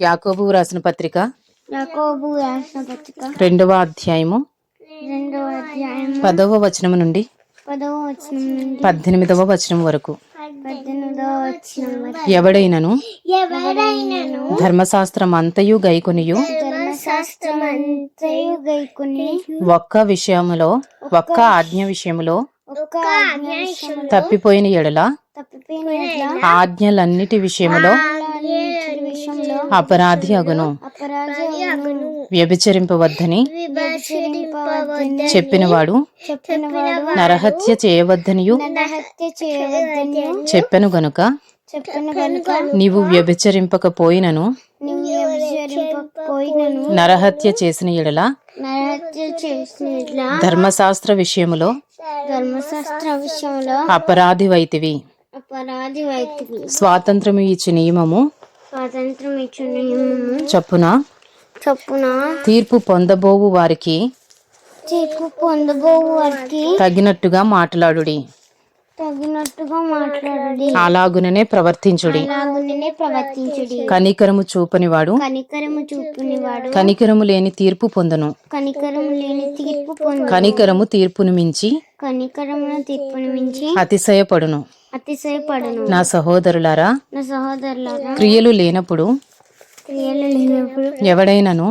యాకోబు రాసిన పత్రిక? యాకోబు రాసిన పత్రిక. రెండవ అధ్యాయము? రెండవ అధ్యాయం పదవ వచనం నుండి? పదవ వచనం నుండి. పద్దెనిమిదవ వచనం వరకు. పద్దెనిమిదవ వచనం వరకు. ఎవడైనను? ధర్మశాస్త్రం అంతయు గైకొనియు? ధర్మశాస్త్రం అంతయు గైకొని ఒక్క విషయములో ఒక్క ఆజ్ఞ విషయములో తప్పిపోయిన ఎడల ఆజ్ఞలన్నిటి విషయములో అపరాధి అగును. వ్యభిచరింపవద్దని చెప్పినవాడు నరహత్య చేయవద్దనియు చెప్పెను గనుక. నీవు వ్యభిచరింపకపోయినను నరహత్య చేసిన ఎడల ఇట్లా ధర్మశాస్త్ర విషయములో ధర్మశాస్త్ర విషయంలో అపరాధివైతివి. స్వాతంత్రము ఇచ్చి నియమము స్వాతంత్రం ఇచ్చిన నియమము చొప్పున చొప్పున తీర్పు పొందబోవు వారికి తీర్పు పొందబో వారికి తగినట్టుగా మాట్లాడుడి. తగినట్టుగా మాట్లాడి అలాగుననే ప్రవర్తించుడి. అలాగునే ప్రవర్తించుడి. కనికరము చూపనివాడు కనికరము చూపునివాడు కనికరము లేని తీర్పు పొందను. కనికరము లేని తీర్పు పొందు కనికరము తీర్పును మించి కనికరమున తీర్పును మించి అతిశయపడును. అతిశయపడను. నా సహోదరులారా నా సహోదరులారా క్రియలు లేనప్పుడు క్రియలు లేనప్పుడు ఎవడైనను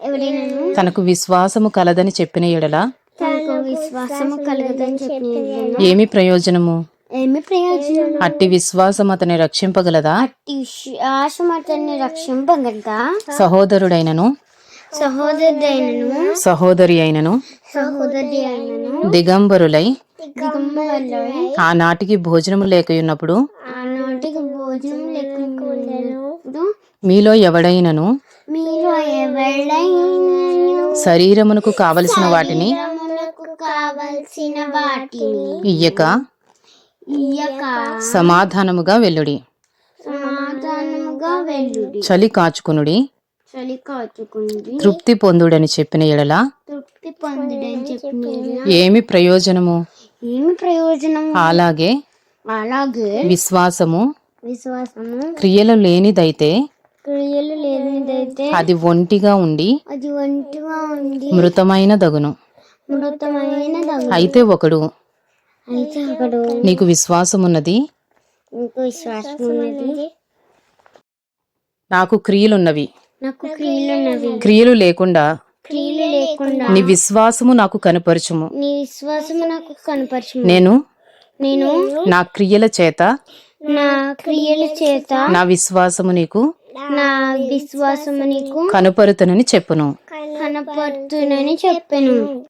ఎవరైనాను తనకు విశ్వాసము కలదని చెప్పిన ఎడల తనకు విశ్వాసము కలగదని చెప్పిన ఏమి ప్రయోజనము? ఏమి ప్రయోజనం అట్టి విశ్వాసం అతని రక్షింపగలదా? అట్టి విశ్వాసం అతన్ని రక్షింపగలగా సహోదరుడైనను సహోదరుడైనను సహోదరి అయినను. దిగంబరులై. దిగంబరులై. ఆనాటికి భోజనము లేకయున్నప్పుడు మీలో ఎవడైనను? శరీరమునకు కావలసిన వాటిని మనకు కావలసిన వాటిని ఇయ్యక ఇయ్యక సమాధానముగా వెల్లుడి సమాధానముగా వెళ్ళుడి. చలి కాచుకునుడి. చలి కాచుకుంది తృప్తి పొందుడని చెప్పిన ఎడల తృప్తి పొందుడని చెప్పిన ఏమి ప్రయోజనము? ఏమి ప్రయోజనం? అలాగే అలాగే విశ్వాసము విశ్వాసము క్రియలు లేనిదైతే క్రియలు లేనిదైతే అది ఒంటిగా ఉండి అది ఒంటిగా ఉండి మృతమైన దగును. మృతమైన దగ్గర అయితే ఒకడు అయితే అక్కడ నీకు విశ్వాసమున్నది? ఇంకో విశ్వాసం ఉన్నది నాకు క్రియలున్నవి. నాకు క్రియలు ఉన్నవి క్రియలు లేకుండా క్రియలు లేకుండా నీ విశ్వాసము నాకు కనపరచుము. నీ విశ్వాసము నాకు కనపరచు నేను నేను నా క్రియల చేత నా క్రియల చేత నా విశ్వాసము నీకు నా విశ్వాసము నీకు కనపరుతనని చెప్పును. కనపడుతునని చెప్పాను.